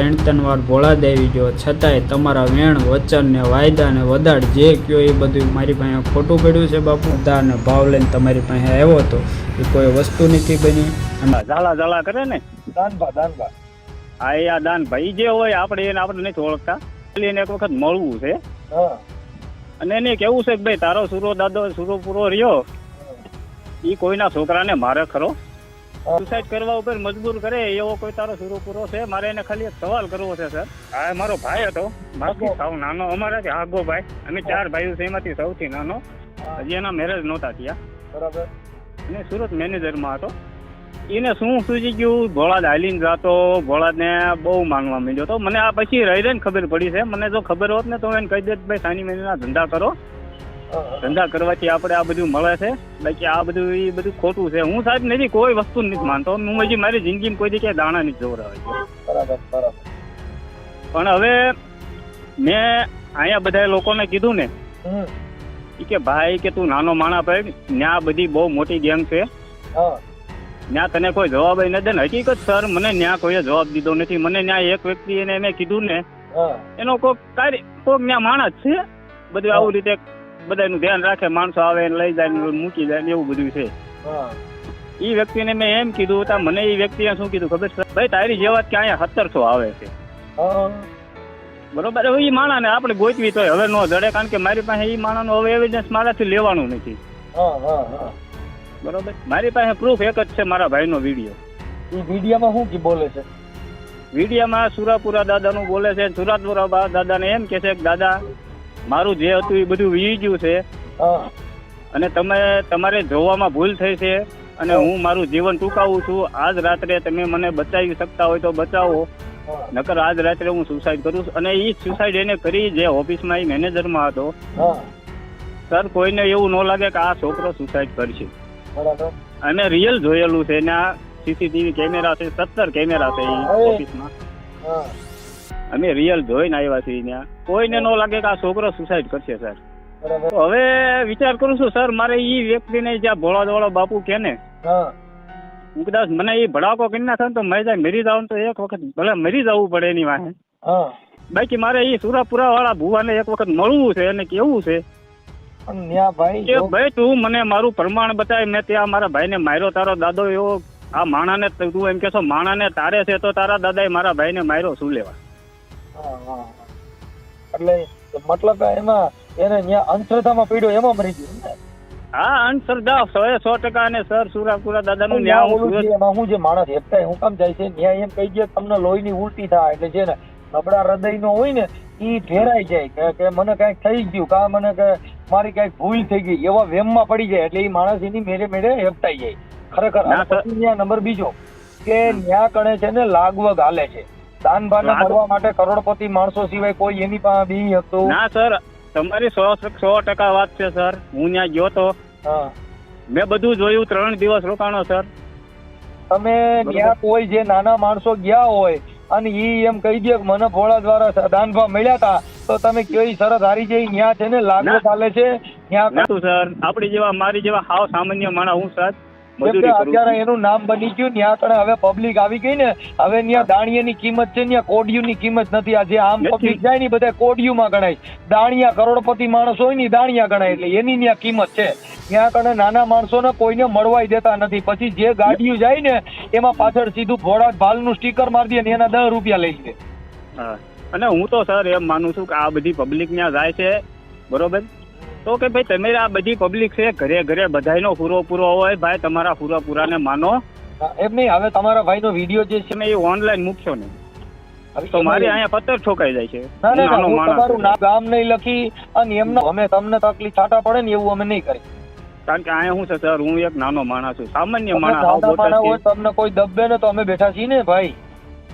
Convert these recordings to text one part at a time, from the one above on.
ત્રણ ત્રણ વાર ભોળા દેવી જો. છતાંય તમારા વેણ વચન ને વાયદા ને વદાડ જે કયો એ બધું મારી પાસે ખોટું પડ્યું છે બાપુ? દાને ભાવ લઈને તમારી પાસે આવ્યો હતો એ કોઈ વસ્તુ નથી બની. ઝાલા ઝાલા કરે ને. દાનભા દાનભા હા એ આ દાન ભાઈ જે હોય આપણે એને આપણે નથી ઓળખતા. એને એક વખત મળવું છે. અને એને કેવું છે કે ભાઈ તારો સુરો દાદો સુરો પૂરો રહ્યો. એ કોઈના છોકરાને મારે ખરો. સુસાઇડ કરવા ઉપર મજબૂર કરે એવો કોઈ તારો સુરો પૂરો છે? મારે એને ખાલી એક સવાલ કરવો છે સર. આ મારો ભાઈ હતો. મારાથી સાવ નાનો. અમારાથી આગો ભાઈ. અમે ચાર ભાઈઓ છે એમાંથી સૌથી નાનો. હજી એના મેરેજ નહોતા થયા. બરાબર. અને સુરત મેનેજરમાં હતો. એને શું સૂચી ગયું? ભોળાદ હાલીને જાતો. ભોળાદને બહુ માનવા માંડ્યો તો મને આ પછી રહી રહીને ખબર પડી છે. મને જો ખબર હોત ને તો એને કહી દેત ભાઈ સાની મહિનાના ધંધા કરો. ધંધા કરવાથી આપણે આ બધું મળે છે. બાકી આ બધું એ બધું ખોટું છે. હું સાહેબ નથી કોઈ વસ્તુ નથી માનતો. હું હજી મારી જિંદગીમાં કોઈ જગ્યાએ દાણા નથી જોવડાવ્યો બરાબર બરાબર. પણ હવે મેં અહીંયા બધા લોકોને કીધું ને કે ભાઈ કે તું નાનો માણા ભાઈ ત્યાં બધી બહુ મોટી ગેંગ છે. ત્યાં તને કોઈ જવાબ ન દે ને હકીકત સર મને ત્યાં કોઈએ જવાબ દીધો નથી. મને ત્યાં એક વ્યક્તિ એને મેં કીધું ને એનો કોઈ કાર્ય કોઈક ત્યાં માણસ છે? બધું આવું રીતે બધાનું ધ્યાન રાખે માણસો આવે ને લઈ જાય ને મૂકી જાય ને એવું બધું છે. એ વ્યક્તિને મેં એમ કીધું તા મને એ વ્યક્તિએ શું કીધું ખબર છે? ભાઈ તારી જેવા કે અહીંયા સત્તરસો આવે છે. બરોબર? હવે એ માણાને આપણે ગોતવી તો હવે નો જડે કારણ કે મારી પાસે એ માણાનો હવે એવિડન્સ મારાથી લેવાનું નથી. બરોબર? મારી પાસે પ્રૂફ એક જ છે મારા ભાઈનો વીડિયો એ વિડીયામાં શું કી બોલે છે? વિડીયોમાં સુરાપુરા દાદાનું બોલે છે સુરાપુરા દાદાને એમ કે છે કે દાદા મારું જે હતું એ બધું વી ગયું છે. અને તમે તમારે જોવામાં ભૂલ થઈ છે અને હું. મારું જીવન ટૂંકાવું છું. આજ રાત્રે તમે મને બચાવી શકતા હોય તો બચાવો. નકર આજ રાત્રે હું સુસાઇડ કરું છું. અને એ સુસાઇડ એને કરી જે ઓફિસમાં એ મેનેજરમાં હતો. સર કોઈને એવું ન લાગે કે આ છોકરો સુસાઇડ કરશે. અને અમે રિયલ જોયેલું છે એના સીસીટીવી કેમેરા છે સત્તર કેમેરા છે એ ઓફિસમાં અમે રિયલ જોઈને આવ્યા છીએ ત્યાં. કોઈને ન લાગે કે આ છોકરો સુસાઇડ કરશે સર હવે વિચાર કરું છું સર મારે એ વ્યક્તિને જ્યાં ભોળા દોળા બાપુ કે ને હું. કદાચ મને એ ભડાકો કરી નાખે થાય તો મેં જાય મરી જાવ તો એક વખત ભલે મરી જવું પડે એની વાહે. બાકી મારે એ સુરાપુરા વાળા ભુવાને એક વખત મળવું છે અને કેવું છે? ભાઈ કે ભાઈ તું મને મારું પ્રમાણ બતાય મેં ત્યાં મારા ભાઈને માર્યો તારો દાદો એવો આ માણાને તું એમ કેશો માણાને તારે છે તો તારા દાદાએ મારા ભાઈને માર્યો શું લેવા. એટલે મતલબ એમાં એને ત્યાં અંધશ્રદ્ધામાં પીડ્યો એમાં મરી ગયો ને? હા અંધશ્રદ્ધા સો સો ટકા અને સર સુરાપુરા દાદા નું એમાં હું જે માણસ એકતા હું કામ જાય છે? ન્યા એમ કહી ગયા તમને લોહીની ઉલટી થાય એટલે છે ને નબળા હૃદયનો હોય ને એ ફેરાઈ જાય કે મને કંઈક થઈ ગયું કા મને કે મારી કંઈક ભૂલ થઈ ગઈ એવા વેમમાં પડી જાય એટલે એ માણસ એની મેરે મેરે હેપતાઈ જાય. ખરેખર ના, નંબર બીજો કે ન્યા કણે છે ને લાગવગ હાલે છે. દાનભાને મળવા માટે કરોડપતિ માણસો સિવાય કોઈ એની પાસે બી હતું. ના સર તમારી સો સો ટકા વાત છે સર. હું ત્યાં ગયો તો. મેં બધું જોયું ત્રણ દિવસ રોકાણો સર. તમે ત્યાં કોઈ જે નાના માણસો ગયા હોય અને ઈ એમ કહી દે કે મને ભોળા દ્વારા દાનભા મળ્યા હતા તો તમે કઈ સરસ શરત હારી જઈ ત્યાં છે ને લાગુ ચાલે છે? ત્યાં સર. આપણી જેવા મારી જેવા હાવ સામાન્ય માણસ હું સર. અત્યારે એનું નામ બની ગયું ત્યાં કણે હવે પબ્લિક આવી ગઈ ને હવે ત્યાં દાણિયાની કિંમત છે ત્યાં કોડિયુંની કિંમત નથી. આ જે આમ પબ્લિક જાય ને બધા કોડિયુંમાં ગણાય. દાણિયા કરોડપતિ માણસ હોય ને દાણિયા ગણાય એટલે એની ત્યાં કિંમત છે. ત્યાં કણે નાના માણસોને કોઈને મળવાય દેતા નથી. પછી જે ગાડીઓ જાય ને એમાં પાછળ સીધું ભોળા ભાલનું સ્ટીકર મારી દે ને એના દસ રૂપિયા લઈ લે. અને હું તો સર એમ માનું છું કે આ બધી પબ્લિક ત્યાં જાય છે. બરોબર? તો કે ભાઈ તમે આ બધી પબ્લિક છે ઘરે ઘરે બધાયનો પૂરો પૂરો હોય ભાઈ તમારા પૂરા પૂરાને માનો. એમ નહીં હવે તમારા ભાઈનો વીડિયો જે છે એ ઓનલાઈન મૂકશો ને તો મારે અહીંયા પથ્થર ઠોકાઈ જાય છે. નાનો માણસ ગામ નહીં લખી અને એમનો અમે તમને તકલીફ છાટા પડે ને એવું અમે નહીં કરી કારણ કે અહીંયા હું છે સર હું એક નાનો માણસ છું. સામાન્ય માણસ તમને કોઈ દબે ને તો અમે બેઠા છીએ ને ભાઈ.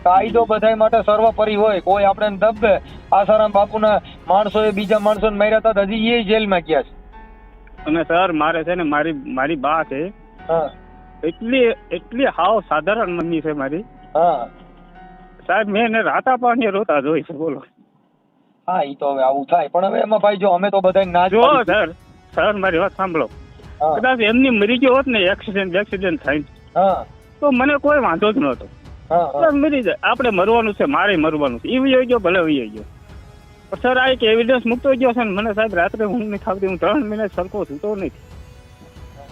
કાયદો બધાય માટે સર્વોપરી હોય કોઈ આપણે દબે. આસારામ બાપુના માણસોએ બીજા માણસોને માર્યા હતા હજી એ જેલમાં ગયા છે. અને સર મારે છે ને મારી મારી બા છે. એટલી એટલી હાવ સાધારણ મમ્મી છે મારી. હા. સાહેબ મેં એને રાતા પાણી રોતા જોઈ છે બોલો. હા એ તો હવે આવું થાય. પણ હવે એમાં ભાઈ જો અમે તો બધા ના જ સર સર મારી વાત સાંભળો. કદાચ એમની મરી ગયો હોત ને એક્સિડન્ટ એક્સિડન્ટ થાય. તો મને કોઈ વાંધો જ નહોતો. મરી જાય આપણે મરવાનું છે મારે મરવાનું છે. એ વયો ગયો ભલે વયો ગયો. સર આ એક એવિડન્સ મૂકતો ગયો છે મને સાહેબ રાત્રે હું નથી ખાવતી હું ત્રણ મહિના સરખો સૂતો નથી.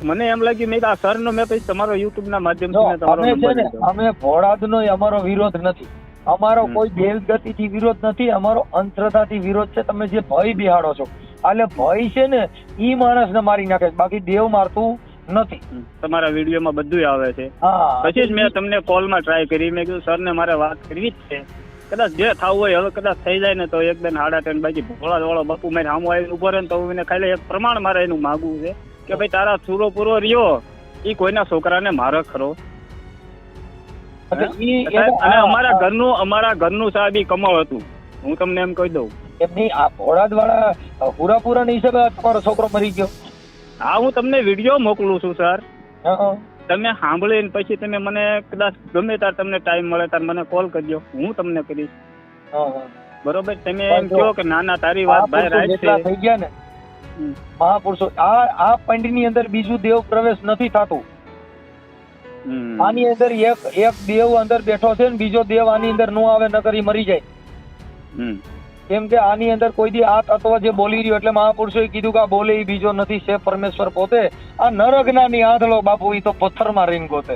મને એમ લાગ્યું મેં આ સરનો મેં પછી તમારો યુટ્યુબ ના માધ્યમથી તમારો અમે ભોળાદ ને ભોળાદનો અમારો વિરોધ નથી. અમારો. કોઈ થી વિરોધ નથી અમારો અંધશ્રદ્ધાથી વિરોધ છે. તમે જે ભય બિહાડો છો એટલે ભય છે ને ઈ માણસને મારી નાખે છે. બાકી દેવ મારતું નથી. તમારા વિડીયોમાં બધું આવે છે. પછી જ મેં તમને કોલમાં ટ્રાય કરી. મેં કીધું સરને મારે વાત કરવી જ છે. કદાચ જે થવું હોય હવે કદાચ થઈ જાય ને તો એક બેન હાડા ટેન બાકી ભોળા ધોળો બાપુ મેં સામું આવીને ઊભો રહે તો એને ખાલી એક પ્રમાણ મારે એનું માગવું છે. કે ભાઈ તારા સુરો પૂરો રહ્યો. એ કોઈના છોકરાને મારે ખરો. અને અમારા ઘરનું અમારા ઘરનું સાહેબ કમાવ કમળ હતું. હું તમને એમ કહી દઉં. એમની આ ભોળાદ વાળા પૂરા પૂરા હિસાબે આ તમારો છોકરો મરી ગયો. હા હું તમને વીડિયો મોકલું છું સર. તમે સાંભળીને પછી તમે મને કદાચ ગમે ત્યારે તમને ટાઈમ મળે ત્યારે મને કોલ કરજો હું તમને કરીશ. બરોબર તમે એમ કહો કે ના ના તારી વાત ભાઈ રાઈટ છે થઈ ગયા ને. મહાપુરુષો આ આ પંડની અંદર બીજું દેવ પ્રવેશ નથી થતું. આની અંદર એક એક દેવ અંદર બેઠો છે ને બીજો દેવ આની અંદર નો આવે નકર મરી જાય. કેમ કે આની અંદર કોઈ દી આ તત્વ જે બોલી રહ્યું એટલે મહાપુરુષોએ કીધું કે આ બોલે બીજો નથી છે પરમેશ્વર પોતે. આ નરજ્ઞાની આંધળો બાપુ એ તો પથ્થરમાં રીંગ ગોતે.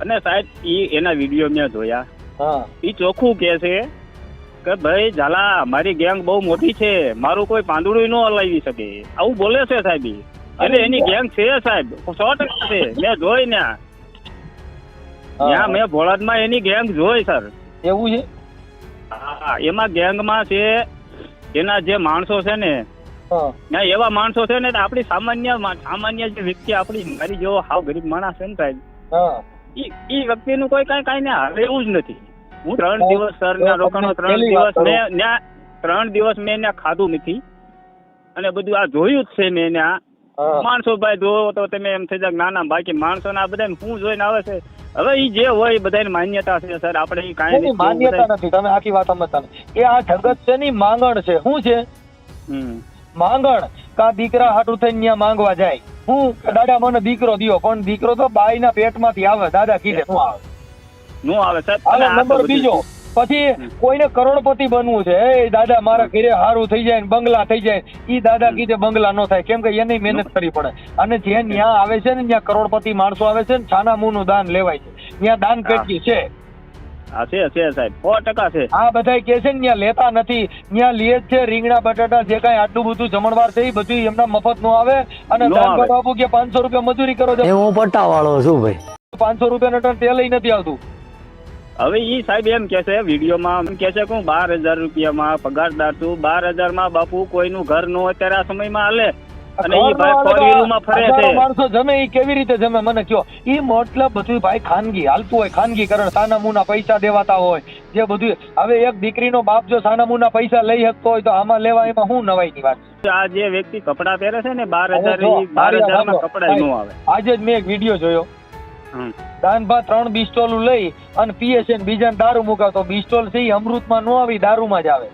અને સાહેબ ઈ એના વીડિયો મેં જોયા. હા. ઈ ચોખ્ખું કે છે કે ભાઈ ઝાલા મારી ગેંગ બહુ મોટી છે. મારું કોઈ પાંદડું ન હલાવી શકે. આવું બોલે છે સાહેબ. અને એની ગેંગ છે સાહેબ. સો ટકા છે. મેં જોઈ ને ત્યાં મેં ભોળાદમાં એની ગેંગ જોઈ સર. એવું છે? હા એમાં ગેંગમાં છે એના જે માણસો છે ને ના એવા માણસો છે ને આપણી સામાન્ય સામાન્ય જે વ્યક્તિ આપણી મારી જેવો હાવ ગરીબ માણસ છે ને સાહેબ એ વ્યક્તિનું કોઈ કઈ કઈ ને હાલે એવું જ નથી. હું ત્રણ દિવસ સર ના રોકાણો ત્રણ દિવસ. મેં ન્યા ત્રણ દિવસ મેં ત્યાં ખાધું નથી. અને બધું આ જોયું જ છે મેં ત્યાં માણસો ભાઈ જોવો તો તમે એમ થઈ જાય નાના ના ના બાકી માણસો ના બધા શું જોઈને આવે છે? હવે ઈ જે હોય એ માન્યતા છે સર. આપણે કાંઈ માન્યતા નથી. તમે આખી વાત સમજતા એ આ જગત છે ની માંગણ છે. શું છે? હમ. માંગણ કા દીકરા હાટું થઈને ત્યાં માંગવા જાય. હું દાદા મને દીકરો દિયો. પણ દીકરો તો બાઈના પેટમાંથી આવે. દાદા કીધે શું આવે? નો આવે સર. નંબર બીજો. પછી કોઈને કરોડપતિ બનવું છે. એ દાદા મારા ઘરે હારું થઈ જાય બંગલા થઈ જાય. એ દાદા કીધે બંગલા નો થાય. કેમ કે એની મહેનત કરવી પડે. અને જે ન્યા આવે છે ને ત્યાં કરોડપતિ માણસો આવે છે ને છાના મુનું દાન લેવાય છે. ત્યાં દાન પેટી છે. હા છે છે સાહેબ. સો ટકા છે. આ બધા કે છે ને ત્યાં લેતા નથી. ત્યાં લે છે રીંગણા બટાટા જે કાંઈ આટલું બધું જમણવાર છે એ બધું એમના મફત નો આવે. અને નો બાપુ કે પાંચસો રૂપિયા મજૂરી કરો એ હું પટ્ટાવાળો છું ભાઈ. પાંચસો રૂપિયા ટન તેલ નથી આવતું. હવે ઈ સાહેબ એમ કે છે વિડીયોમાં એમ કે છે કે હું બાર હજાર રૂપિયામાં પગારદાર છું. બાર હજારમાં બાપુ કોઈનું ઘર નો અત્યારે આ સમયમાં હાલે. અને ઈ ભાઈ ફોર આવે તો ફરે છે. માણસો જમે ઈ કેવી રીતે જમે મને કયો? ઈ મતલબ બધું ભાઈ ખાનગી હાલતું હોય ખાનગીકરણ સાના મુના પૈસા દેવાતા હોય. જે બધું હવે એક દીકરીનો બાપ જો સાના મુના પૈસા લઈ શકતો હોય તો આમાં લેવા એમાં શું નવાઈની વાત? આ જે વ્યક્તિ કપડા પહેરે છે ને બાર હજાર બાર હજાર વાત કપડા નો આવે. આજે જ મેં એક વીડિયો જોયો. દાનભા ત્રણ બિસ્ટોલ લઈ અને પીએ છે બીજાને દારૂ મુકાવતો બિસ્ટોલ છે ઈ અમૃતમાં નો આવી દારૂમાં જ આવે.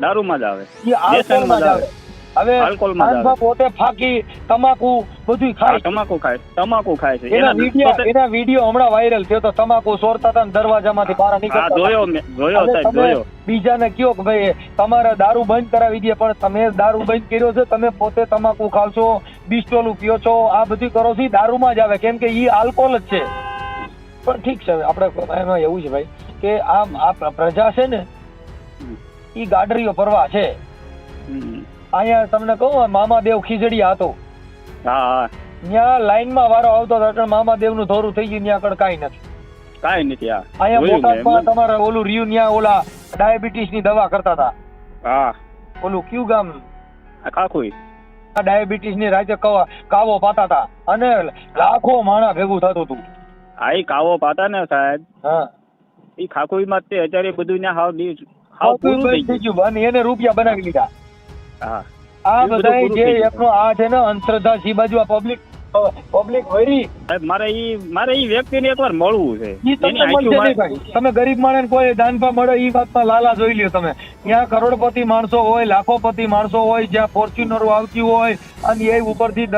દારૂમાં જ આવે. ઈ આલ્કોહોલમાં જ આવે. હવે દાનભા પોતે ફાકી તમાકુ બધું ખાય તમાકુ ખાય તમાકુ ખાય છે. એના વિડિયો એના વિડિયો હમણાં વાયરલ થયો તો તમાકુ સોરતા હતા દરવાજામાંથી બહાર નીકળતા જોયો જોયો સાહેબ જોયો. બીજાને કયો કે ભાઈ તમારે દારૂ બંધ કરાવી દે પણ તમે દારૂ બંધ કર્યો છે તમે પોતે તમાકુ ખાવ છો બિસ્ટોલું પીઓ છો આ બધું કરો છો દારૂમાં જ આવે. કેમ કે ઈ આલ્કોહોલ જ છે. પણ ઠીક છે આપણે એમાં એવું છે ભાઈ કે આમ આ પ્રજા છે ને. ઈ ગાડરીઓ પરવા છે. અહીંયા તમને કહું મામાદેવ ખીજડી હતો. ત્યાં લાઈનમાં વારો આવતો હતો એટલે મામાદેવનું ધોરું થઈ ગયું ત્યાં આગળ કાંઈ નથી. કાંઈ નથી અહીંયા બોટાદમાં તમારે ઓલું રિયુ ત્યાં ઓલા ડાયાબિટીસની દવા કરતા હતા. હા. ઓલું કયું ગામ? આ ખાખુઈ ડાયાબિટીસની રાતે કાવો પાતા હતા અને લાખો માણા ભેગું થતું હતું. હા એ કાવો પાતા ને સાહેબ. હા. એ ખાખુઈમાં માં તે અત્યારે બધું ને હાવ દી- હાવ પૂરું થઈ ગયું. અને એને રૂપિયા બનાવી લીધા. હા. આ બધું જે એકનો આ છે ને અંધશ્રદ્ધા સી બાજુ આ પબ્લિક પબ્લિક વરી મારે ઈ મારે ઈ વ્યક્તિને એકવાર મળવું છે. ઈ તમને મળશે ભાઈ. તમે ગરીબ માણસ કોઈ દાનપા મળે ઈ વાતમાં લાલા જોઈ લ્યો તમે. ત્યાં કરોડપતિ માણસો હોય લાખોપતિ માણસો હોય જ્યાં ફોર્ચ્યુનરો આવતી હોય અને એ ઉપરથી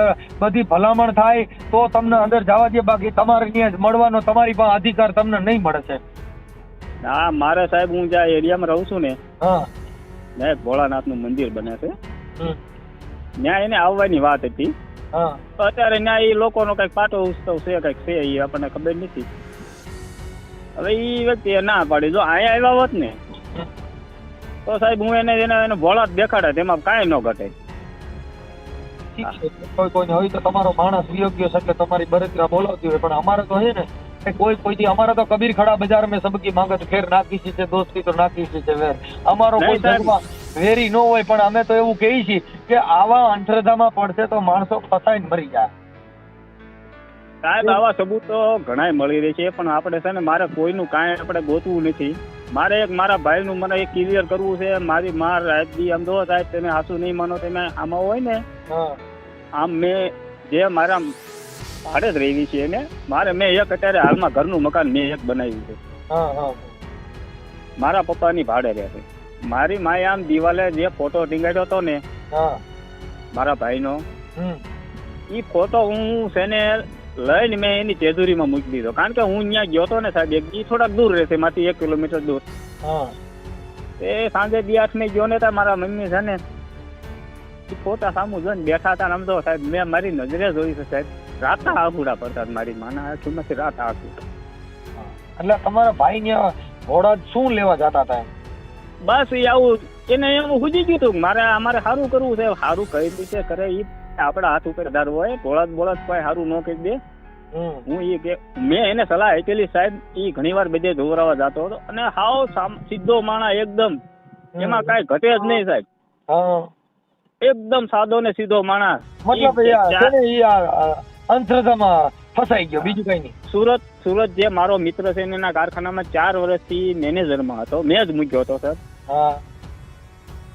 બધી ભલામણ થાય તો તમને અંદર જવા દે. બાકી તમારે ત્યાં મળવાનો તમારી પાસે અધિકાર તમને નહીં મળે છે. હા મારે સાહેબ હું જ્યાં એરિયામાં રહું છું ને હા. ભોળાનાથનું મંદિર બને છે. ત્યાં એને આવવાની વાત હતી. અત્યારે ના એ લોકોનો કંઈક પાટો ઉત્સવ છે કંઈક છે એ આપણને ખબર નથી. હવે એ વ્યક્તિ ના પાડી. જો અહીંયા આવ્યા હોત ને તો સાહેબ હું એને એને એને ભોળા દેખાડે તેમાં કાંઈ ન ઘટે. કોઈ કોઈને હોય તો તમારો માણસ વિયોગ્ય છે એટલે તમારી બળતરા બોલાવતી હોય પણ અમારે તો હે ને કે કોઈ કોઈથી અમારે તો કબીર ખડા બજાર મેં સબકી માંગત ફેર નાખી છે દોસ્તી તો નાખી છે વેર. અમારો કોઈ ધર્મમાં વેરી ન હોય પણ અમે તો એવું કહીએ છીએ કે આવા અંધશ્રદ્ધામાં પડશે તો માણસો ફસાઈને મરી જાય. સાહેબ આવા સબૂત તો ઘણાય મળી રહે છે પણ આપણે છે ને મારે કોઈનું કાંઈ આપણે ગોતવું નથી. મારે એક મારા ભાઈનું મને એક ક્લિયર કરવું છે મારી માર રાજજી આમ જો સાહેબ તમે આસુ નહીં માનો તમે આમાં હોય ને આમ મેં જે મારા ભાડે જ રહેવી છે એને. મારે મેં એક અત્યારે હાલમાં ઘરનું મકાન મેં એક બનાવ્યું છે. મારા પપ્પાની ભાડે રહે છે. મારી માએ આમ દિવાલે જે ફોટો ટીંગાડ્યો હતો ને મારા ભાઈનો એ ફોટો હું છે ને લઈને મેં એની તેજુરીમાં મૂકી દીધો. કારણ કે હું ત્યાં ગયો હતો ને સાહેબ એક એ થોડાક દૂર રહેશે માથી એક કિલોમીટર દૂર. એ સાંજે બે આઠ ને ગયો ને ત્યાં મારા મમ્મી છે ને ફોટા સામું જોઈને બેઠા હતા આમ તો સાહેબ મેં મારી નજરે જોઈ છે સાહેબ. રાતા આંખુડા પડતા મારી માના આંખીમાંથી રાતા આંખુ એટલે તમારા ભાઈ ને ઘોડા શું લેવા જતા હતા બસ એ આવું એને એવું સુજી ગયું હતું મારે અમારે સારું કરવું છે સારું કઈ રીતે કરે એ આપણા હાથ ઉપર ધાર હોય બોળદ બોળદ કોઈ સારું ન કહી દે. હું એ કે મેં એને સલાહ આપેલી સાહેબ એ ઘણી વાર બધે દોરાવા જતો હતો અને હાવ સીધો માણા એકદમ. એમાં કાંઈ ઘટે જ નહીં સાહેબ. એકદમ સાદો ને સીધો માણસ. મતલબ ને અંધશ્રદ્ધામાં ફસાઈ ગયો બીજું કઈ નહીં. સુરત સુરત જે મારો મિત્ર છે એના કારખાનામાં ચાર વર્ષથી મેનેજરમાં હતો. મેં જ મૂક્યો હતો સર. હા.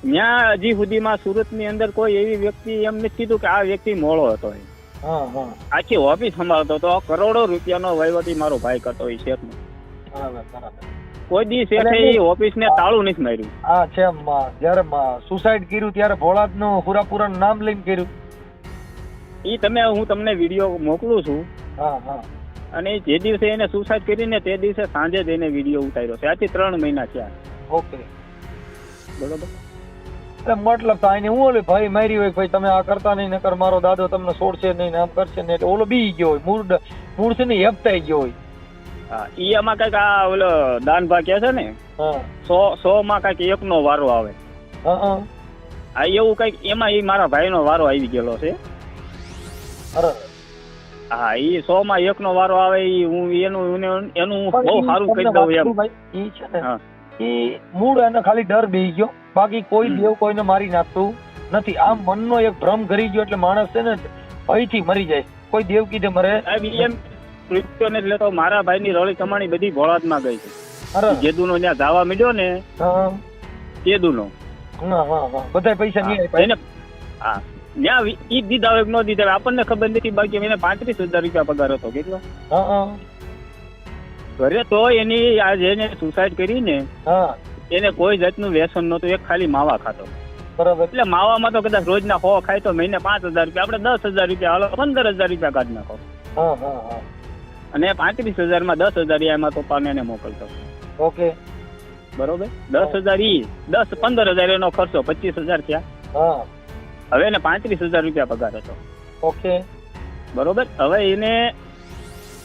ત્યાં હજી સુધીમાં સુરતની અંદર કોઈ એવી વ્યક્તિ એમ નથી કીધું કે આ વ્યક્તિ મોળો હતો એમ. આખી ઓફિસ સંભાળતો હતો. કરોડો રૂપિયાનો વહીવટી મારો ભાઈ કરતો શેઠનો. બરાબર બરાબર. કોઈ દી શેઠે ઓફિસ ને તાળું નથી માર્યું. હા છે જયારે સુસાઇડ કર્યું ત્યારે ભોળાદનું પૂરા નામ લઈને કર્યું. એ તમે હું તમને વીડિયો મોકલું છું. હા હા. અને જે દિવસે એને સુસાઇડ કરીને તે દિવસે સાંજે જ એને વીડિયો ઉતાર્યો છે. આથી ત્રણ મહિના થયા. ઓકે. બરોબર? એટલે મતલબ થાય ને હું ઓલે ભાઈ મારી હોય ભાઈ તમે આ કરતા નહીં નકર મારો દાદો તમને છોડશે નહીં આમ કરશે નહીં એટલે ઓલો બી ગયો હોય મૂળ મૂળ છે ને હેપતાઈ ગયો હોય. હા ઈ આમાં કંઈક આ ઓલો દાન ભાગ કે છે ને સો સો માં કંઈક એકનો વારો આવે. હા એવું કંઈક એમાં એ મારા ભાઈનો વારો આવી ગયેલો છે. હા ઈ સો માં એકનો વારો આવે ઈ હું એનું એનું બહુ સારું કહી દઉં એમ. ઈ છે ને. ઈ મૂળ એને ખાલી ડર બેહી ગયો. બાકી કોઈ દેવ કોઈને મારી નાખતું નથી. આ મનનો એક ભ્રમ કરી ગયો એટલે માણસ છે ને ભયથી મરી જાય. કોઈ દેવ કીધે મરે. એમ મૃત્યુ ને એટલે તો મારા ભાઈની રળી કમાણી બધી ભોળાદમાં ગઈ છે. જેદુ નો ત્યાં ધાવા મળ્યો ને હા. હા બધા પૈસા નહીં એને હા. ત્યાં ઈ દીધા હોય ન દીધા આપણને ખબર નથી બાકી એને પાંત્રીસ હજાર રૂપિયા પગાર હતો કેટલો? ઘરે તો એની આ જેને સુસાઇડ કરીને એને કોઈ જાતનું વ્યસન નહોતું એક ખાલી માવા ખાતો બરાબર. એટલે માવામાં તો કદાચ રોજના હો ખાય તો મહિને પાંચ હજાર રૂપિયા આપણે દસ હજાર રૂપિયા હાલો પંદર હજાર રૂપિયા કાઢી નાખો. અને પાંત્રીસ હજારમાં દસ હજાર એમાં તો પાને એને મોકલતો. ઓકે. બરોબર? દસ હજાર ઈ દસ પંદર હજાર એનો ખર્ચો પચીસ હજાર થયા. હવે એને પાંત્રીસ હજાર રૂપિયા પગાર હતો. ઓકે. બરોબર? હવે એને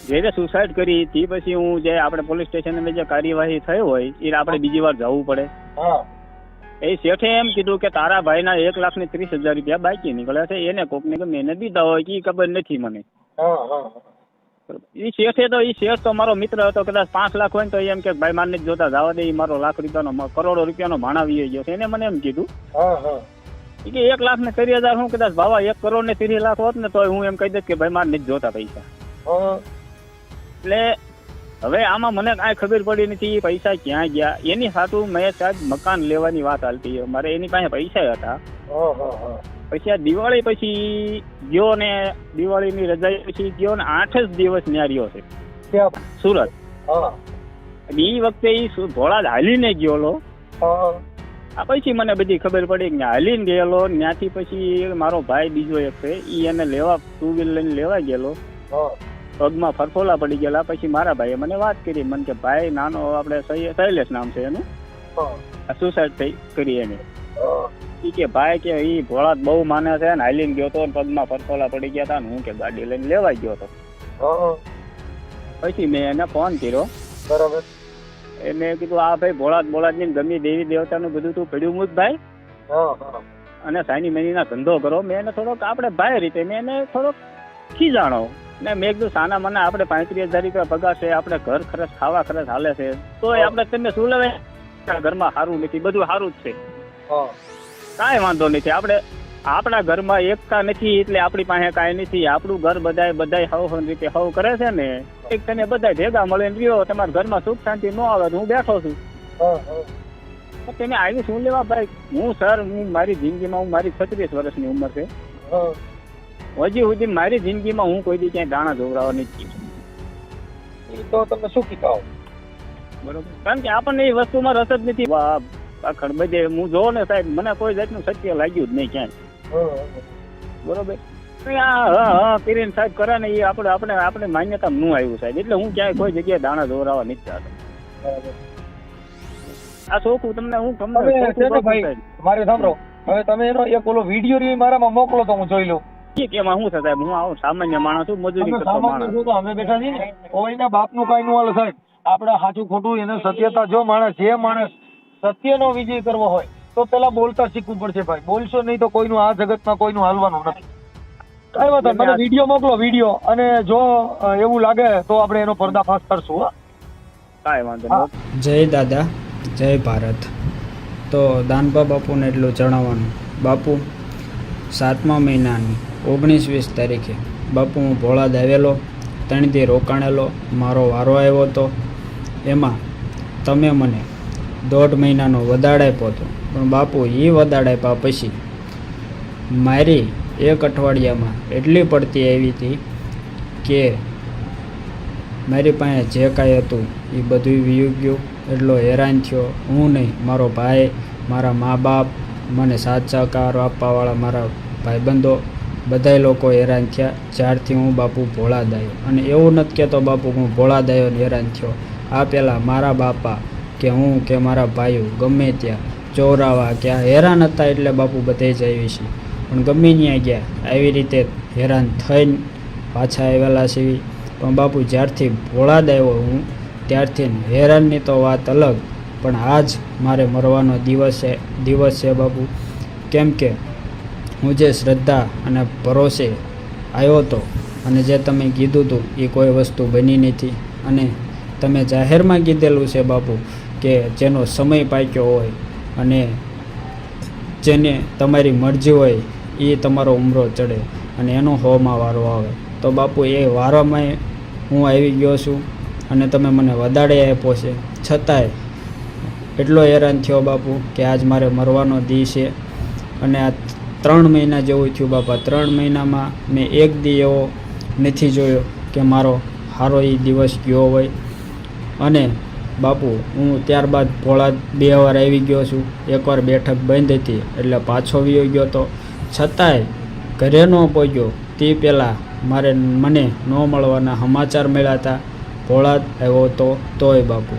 જે સુસાઇડ કરી તે પછી હું જે આપણે પોલીસ સ્ટેશન જે કાર્યવાહી થઈ હોય એ આપણે બીજી વાર જવું પડે. એ શેઠે એમ કીધું કે તારા ભાઈના એક લાખ ને ત્રીસ હજાર રૂપિયા બાકી નીકળ્યા છે એને કોકને ગમે એને દીધા હોય કે ખબર નથી મને. એ શેઠે તો એ શેઠ તો મારો મિત્ર હતો કદાચ પાંચ લાખ હોય ને તો એમ કે ભાઈ મારને જોતા જવા દે એ મારો લાખ રૂપિયાનો કરોડો રૂપિયાનો ભાણા વી ગયો છે. એને મને એમ કીધું. કે એક લાખ ને ત્રીસ હજાર હું કદાચ ભાવા એક કરોડ ને ત્રીસ લાખ હોત ને તો હું એમ કહી દઈશ કે ભાઈ મારે નથી જોતા પૈસા. એટલે હવે આમાં મને કાંઈ ખબર પડી નથી પૈસા ક્યાં ગયા. એની સાટું મેં સાહેબ મકાન લેવાની વાત હાલતી. મારે એની પાસે પૈસા હતા. પછી આ દિવાળી પછી ગયો ને દિવાળીની રજા પછી ગયો ને આઠ જ દિવસ રહ્યો છે. સુરત. એ વખતે એ ભોળા હાલીને ગયેલો. હા આ પછી મને બધી ખબર પડી કે હાલીને ગયેલો ત્યાંથી પછી મારો ભાઈ બીજો એક છે એ એને લેવા ટુ વ્હીલર લઈને લેવા ગયેલો. પગમાં ફરફોલા પડી ગયેલા પછી મારા ભાઈએ મને વાત કરી મને કે ભાઈ નાનો આપણે શૈલેષ નામ છે એનું. સુસાઇડ થઈ કરી એને. ઈ કે ભાઈ કે ઈ ભોળાત બહુ માને છે ને હાલીને ગયો તો પગમાં ફરફોલા પડી ગયા હતા ને હું કે ગાડી લઈને લેવા ગયો હતો પછી મેં એને ફોન કર્યો. બરાબર. એને કીધું આ ભાઈ ભોળાત ભોળાતની ગમી દેવી દેવતાનું બધું તું પડ્યું મુજ ભાઈ. અને સાઈની સાની મેનીના ધંધો કરો. મેં એને થોડોક આપણે ભાઈ રીતે મેં એને થોડોક ખીજાણો ને મેં કીધું સાના મને આપણે પાંત્રીસ હજાર રૂપિયા પગાર છે આપણે ઘર ખર્ચ ખાવા ખર્ચ હાલે છે. તોય આપણે તમને શું લેવે ઘરમાં સારું નથી બધું સારું જ છે. કાંઈ વાંધો નથી. આપણે આપણા ઘરમાં એકતા નથી એટલે આપણી પાસે કાંઈ નથી. આપણું ઘર બધાય બધાય હવ હવ રીતે હવ કરે છે ને એક તને બધા ભેગા મળીને રહ્યો તમારા ઘરમાં સુખ શાંતિ ન આવે હું બેઠો છું. તમે આવી શું લેવા ભાઈ? હું સર હું મારી જિંદગીમાં હું મારી છત્રીસ વર્ષની ઉંમર છે. હજી સુધી મારી જિંદગીમાં હું કોઈ દી ક્યાંય દાણા જોવડાવવા નથી. તો તમે શું કીધા? બરોબર. કારણ કે આપણને એ વસ્તુમાં રસ જ નથી. વાહ, બધે હું જોઉં ને સાહેબ મને કોઈ જાતનું સત્ય લાગ્યું જ નહીં ક્યાંય. બરોબર. કરીને સાહેબ કરે ને એ આપણે આપણે આપણે માન્યતા નું આવ્યું સાહેબ. એટલે હું ક્યાંય કોઈ જગ્યાએ દાણા દોરાવા નથી ચાહતો આ શોખું તમને હું તમને ને. મારે સાંભળો. હવે તમે એનો એક ઓલો વીડિયો રહ્યો મારામાં મોકલો તો હું જોઈ લઉં. કે એમાં શું સાહેબ? હું આવું સામાન્ય માણસ છું મજૂરી કરતો માણસ. અમે બેઠા છીએ ને? કોઈના બાપનું કાંઈ નું હાલે સાહેબ. આપણે સાચું ખોટું એને સત્યતા જો માણસ જે માણસ સત્યનો વિજય કરવો હોય તો પેલા બોલતા શીખવું પડશે ભાઈ. બોલશો નહીં તો કોઈનું આ જગતમાં કોઈનું હાલવાનું નથી. કઈ વાત મને વીડિયો મોકલો વીડિયો. અને જો એવું લાગે તો આપણે એનો પર્દાફાશ કરશું હા. કાંઈ વાંધો જય દાદા જય ભારત. તો દાનબા બાપુને એટલું જણાવવાનું. બાપુ સાતમા મહિનાની ઓગણીસ વીસ તારીખે બાપુ હું ભોળાદ આવેલો ત્રણથી રોકાણેલો મારો વારો આવ્યો હતો. એમાં તમે મને દોઢ મહિનાનો વધારે આપ્યો હતો. પણ બાપુ એ વદાડ આપ્યા પછી મારી એક અઠવાડિયામાં એટલી પડતી આવી હતી કે મારી પાસે જે કાંઈ હતું એ બધું વીયું ગયું. એટલો હેરાન થયો. હું નહીં, મારો ભાઈ, મારા મા બાપ મને સાથ સહકાર આપવાવાળા મારા ભાઈબંધો, બધાય લોકો હેરાન થયા. જ્યારથી હું બાપુ ભોળાદ આવ્યો અને એવું નથી કહેતો બાપુ, હું ભોળાદાયો ને હેરાન થયો. આ પહેલાં મારા બાપા કે હું કે મારા ભાઈઓ ગમે ત્યાં ચોરાવા ગયા. હેરાન હતા એટલે બાપુ બધે જ આવી છે. પણ ગમે ત્યાં ગયા. આવી રીતે હેરાન થઈને પાછા આવેલા છે. પણ બાપુ જ્યારથી ભોળાદ આવ્યો હું, ત્યારથી હેરાનની તો વાત અલગ. પણ આજ મારે મરવાનો દિવસ છે દિવસ છે બાપુ. કેમ કે હું જે શ્રદ્ધા અને ભરોસે આવ્યો હતો અને જે તમે કીધું હતું એ કોઈ વસ્તુ બની નથી. અને તમે જાહેરમાં કીધેલું છે બાપુ કે જેનો સમય પાક્યો હોય અને જેને તમારી મરજી હોય એ તમારો ઉમરો ચડે અને એનો હોમાં વારો આવે. તો બાપુ, એ વારોમાં હું આવી ગયો છું અને તમે મને વધારે આપ્યો છે. છતાંય એટલો હેરાન થયો બાપુ કે આજ મારે મરવાનો દી છે અને આ ત્રણ મહિના જેવું થયું બાપા. ત્રણ મહિનામાં મેં એક દી એવો નથી જોયો કે મારો સારો એ દિવસ ગયો હોય. અને બાપુ, હું ત્યારબાદ ભોળા બે વાર આવી ગયો છું. એકવાર બેઠક બંધ હતી, એટલે પાછો વી ગયો તો. છતાંય ઘરે ન પહોંચ્યો. તે પહેલાં મારે મને ન મળવાના સમાચાર મળ્યા હતા. ભોળા આવ્યો તો, તોય બાપુ.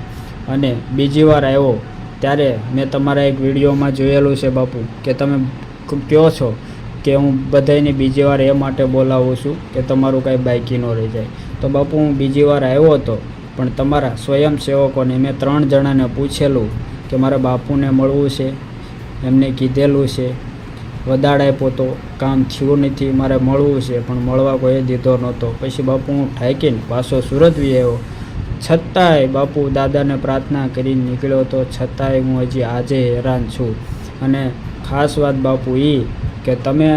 અને બીજી વાર આવ્યો, ત્યારે મેં તમારા એક વિડીયોમાં જોયેલું છે બાપુ, કે તમે કહો છો? કે હું બધાને બીજી વાર એ માટે બોલાવું છું, કે તમારું કાંઈ બાઇકી ન રહી જાય. તો બાપુ, હું બીજી વાર આવ્યો હતો પણ તમારા સ્વયંસેવકોને મેં ત્રણ જણાને પૂછેલું કે મારા બાપુને મળવું છે, એમને કીધેલું છે વદાડ આપ્યો તો કામ થયું નથી, મારે મળવું છે, પણ મળવા કોઈ દીધો નહોતો. પછી બાપુ હું ઠાકીને પાછો સુરત વી આવ્યો. છતાંય બાપુ દાદાને પ્રાર્થના કરી નીકળ્યો તો છતાંય હું હજી આજે હેરાન છું. અને ખાસ વાત બાપુ એ કે તમે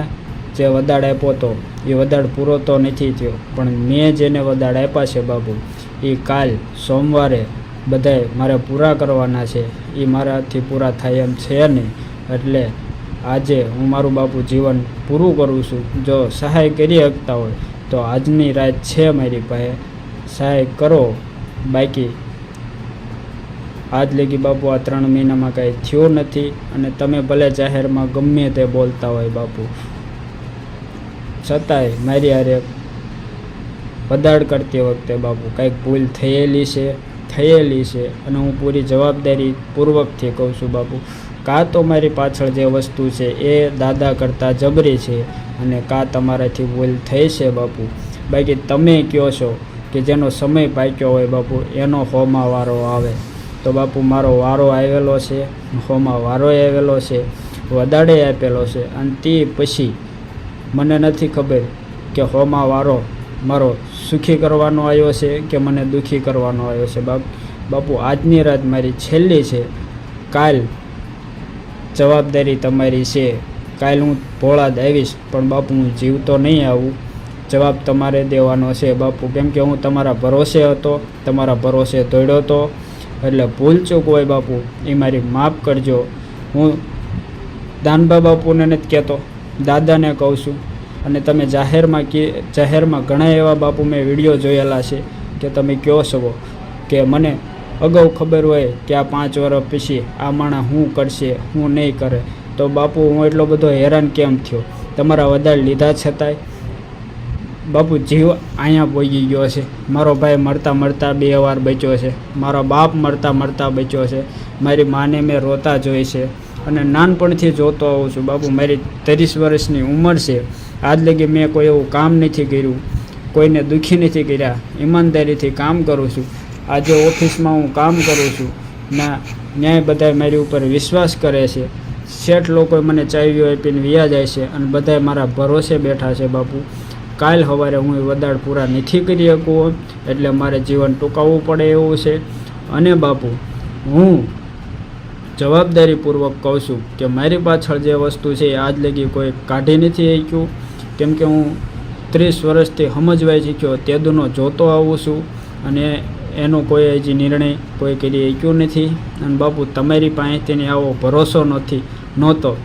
જે વદાડ આપ્યો હતો એ વદાડ પૂરો તો નથી થયો, પણ મેં જેને વદાડ આપ્યા છે બાપુ એ કાલ સોમવારે બધાય મારે પૂરા કરવાના છે. એ મારાથી પૂરા થાય એમ છે નહીં. એટલે આજે હું મારું બાપુ જીવન પૂરું કરું છું. જો સહાય કરી શકતા હોય તો આજની રાત છે મારી પાસે. સહાય કરો. બાકી આજ લેગી બાપુ આ ત્રણ મહિનામાં કાંઈ થયું નથી અને તમે ભલે જાહેરમાં ગમે તે બોલતા હોય બાપુ. છતાંય મારી હારે વદાડ કરતી વખતે બાપુ કંઈક ભૂલ થયેલી છે થયેલી છે અને હું પૂરી જવાબદારી પૂર્વકથી કહું છું બાપુ. કાં તો મારી પાછળ જે વસ્તુ છે એ દાદા કરતાં જબરી છે અને કાં તમારાથી ભૂલ થઈ છે બાપુ. બાકી તમે કહો છો કે જેનો સમય પાક્યો હોય બાપુ, એનો હોમાં વારો આવે. તો બાપુ મારો વારો આવેલો છે, હોમાં વારો આવેલો છે, વધારે આપેલો છે. અને તે પછી મને નથી ખબર કે હોમાં વારો મારો સુખી કરવાનો આવ્યો છે કે મને દુઃખી કરવાનો આવ્યો છે? બાપ, બાપુ, આજની રાત મારી છેલ્લી છે. કાલ જવાબદારી તમારી છે. કાલ હું ભોળાદ આવીશ, પણ બાપુ, હું જીવતો નહીં આવું. જવાબ તમારે દેવાનો છે, બાપુ. કેમ કે હું તમારા ભરોસે હતો, તમારા ભરોસે દોડ્યો હતો. એટલે ભૂલ ચૂક હોય બાપુ, એ મારી માફ કરજો. હું દાનબા બાપુને નથી કહેતો, દાદાને કહું છું. અને તમે જાહેરમાં કે જાહેરમાં ઘણા એવા બાપુ મેં વીડિયો જોયેલા છે કે તમે કહો શકો કે મને અગાઉ ખબર હોય કે આ પાંચ વર્ષ પછી આ માણસ હું કરશે, હું નહીં કરે. તો બાપુ, હું એટલો બધો હેરાન કેમ થયો? તમારા વધારે લીધા છતાંય બાપુ જીવ અહીંયા પહોંચી ગયો છે. મારો ભાઈ મરતા મરતા બે વાર બચ્યો છે. મારો બાપ મરતા મરતા બચ્યો છે. મારી માને મેં રોતા જોઈ છે. અને નાનપણથી જોતો આવું છું. બાપુ, મારી ત્રીસ વર્ષની ઉંમર છે. આજ લગી મેં કોઈ એવું કામ નથી કર્યું, કોઈને દુઃખી નથી કર્યા, ઈમાનદારીથી કામ કરું છું. આજે ઓફિસમાં હું કામ કરું છું. ના, ન્યાય બધાએ મારી ઉપર વિશ્વાસ કરે છે. શેઠ લોકો મને ચાવીઓ આપીને વ્યા જાય છે અને બધાએ મારા ભરોસે બેઠા છે બાપુ. કાલ સવારે હું એ વદાડ પૂરા નથી કરી શકું એટલે મારે જીવન ટૂંકાવવું પડે એવું છે. અને બાપુ, હું જવાબદારીપૂર્વક કહું છું કે મારી પાછળ જે વસ્તુ છે આજ લગી કોઈ કાઢી નથી શક્યું. કેમ કે હું ત્રીસ વર્ષથી સમજવાઈ શીખ્યો તેદુનો જોતો આવું છું અને એનો કોઈ હજી નિર્ણય કોઈ કરી શક્યું નથી. અને બાપુ, તમારી પાસેથી આવો ભરોસો નથી, નહોતો.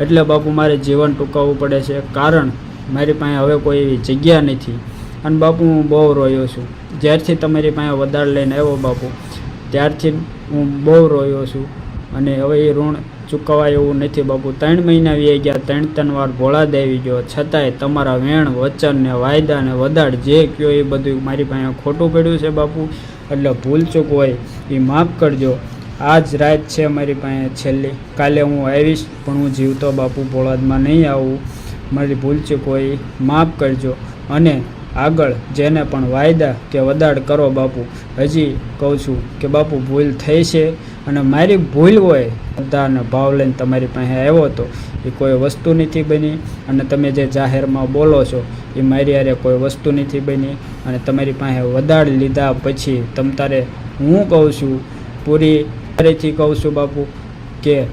એટલે બાપુ, મારે જીવન ટૂંકાવવું પડે છે, કારણ મારી પાસે હવે કોઈ એવી જગ્યા નથી. અને બાપુ, હું બહુ રોયો છું. જ્યારથી તમારી પાસે વધારે લઈને આવ્યો બાપુ, ત્યારથી હું બહુ રોયો છું. અને હવે એ ઋણ ચૂકવાય એવું નથી બાપુ. ત્રણ મહિના વી ગયા, ત્રણ ત્રણ વાર ભોળા દેવી ગયો. છતાંય તમારા વેણ, વચન ને વાયદા ને વદાડ જે કયો એ બધું મારી પાસે ખોટું પડ્યું છે બાપુ. એટલે ભૂલ ચૂક હોય એ માફ કરજો. આજ રાત છે મારી પાસે છેલ્લી. કાલે હું આવીશ, પણ હું જીવતો બાપુ ભોળાદમાં નહીં આવું. મારી ભૂલ ચૂક હોય માફ કરજો. અને આગળ જેને પણ વાયદા કે વદાડ કરો બાપુ, હજી કહું છું કે બાપુ ભૂલ થઈ છે. અને મારી ભૂલ હોય, બધાને ભાવ લઈને તમારી પાસે આવ્યો હતો, એ કોઈ વસ્તુ નથી બની. અને તમે જે જાહેરમાં બોલો છો, એ મારી હારે કોઈ વસ્તુ નથી બની. અને તમારી પાસે વદાડ લીધા પછી તમ તારે હું કહું છું, પૂરી ફરીથી કહું છું બાપુ, કે